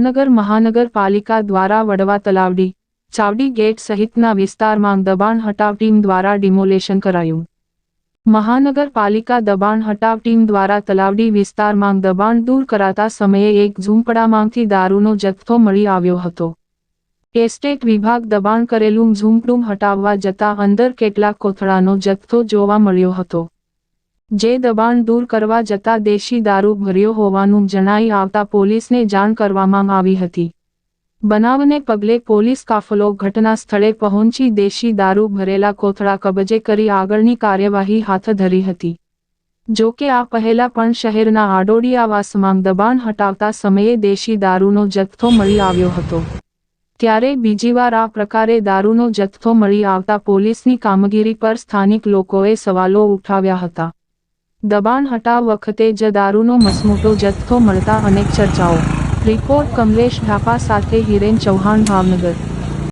ભાવનગર મહાનગરપાલિકા દ્વારા વડવા તલાવડી, ચાવડી ગેટ સહિતના વિસ્તારમાં દબાણ હટાવ ટીમ દ્વારા ડિમોલેશન કરાયું. મહાનગરપાલિકા દબાણ હટાવ ટીમ દ્વારા તલાવડી વિસ્તારમાં દબાણ દૂર કરાતા સમયે એક ઝૂંપડામાંથી દારૂનો જથ્થો મળી આવ્યો હતો. એસ્ટેટ વિભાગ દબાણ કરેલું ઝૂંપડું હટાવવા જતા અંદર કેટલાક કોથળાનો જથ્થો જોવા મળ્યો હતો. જે દબાણ દૂર કરવા જતા દેશી દારૂ ભર્યો હોવાનું જણાઈ આવતા પોલીસને જાણ કરવામાં આવી હતી. બનાવને પગલે પોલીસ કાફલો ઘટના સ્થળે પહોંચી દેશી દારૂ ભરેલા કોથળા કબજે કરી આગળની કાર્યવાહી હાથ ધરી હતી. જો કે આ પહેલા પણ શહેરના આડોડિયાવાસમાં દબાણ હટાવતા સમયે દેશી દારૂનો જથ્થો મળી આવ્યો હતો. ત્યારે બીજીવાર આ પ્રકારે દારૂનો જથ્થો મળી આવતા પોલીસની કામગીરી પર સ્થાનિક લોકોએ સવાલો ઉઠાવ્યા હતા. દબાણ હટાવ વખતે જ દારૂનો મસમોટો જથ્થો મળતા અનેક ચર્ચાઓ. રિપોર્ટ કમલેશ ઢાપા સાથે હિરેન ચૌહાણ, ભાવનગર.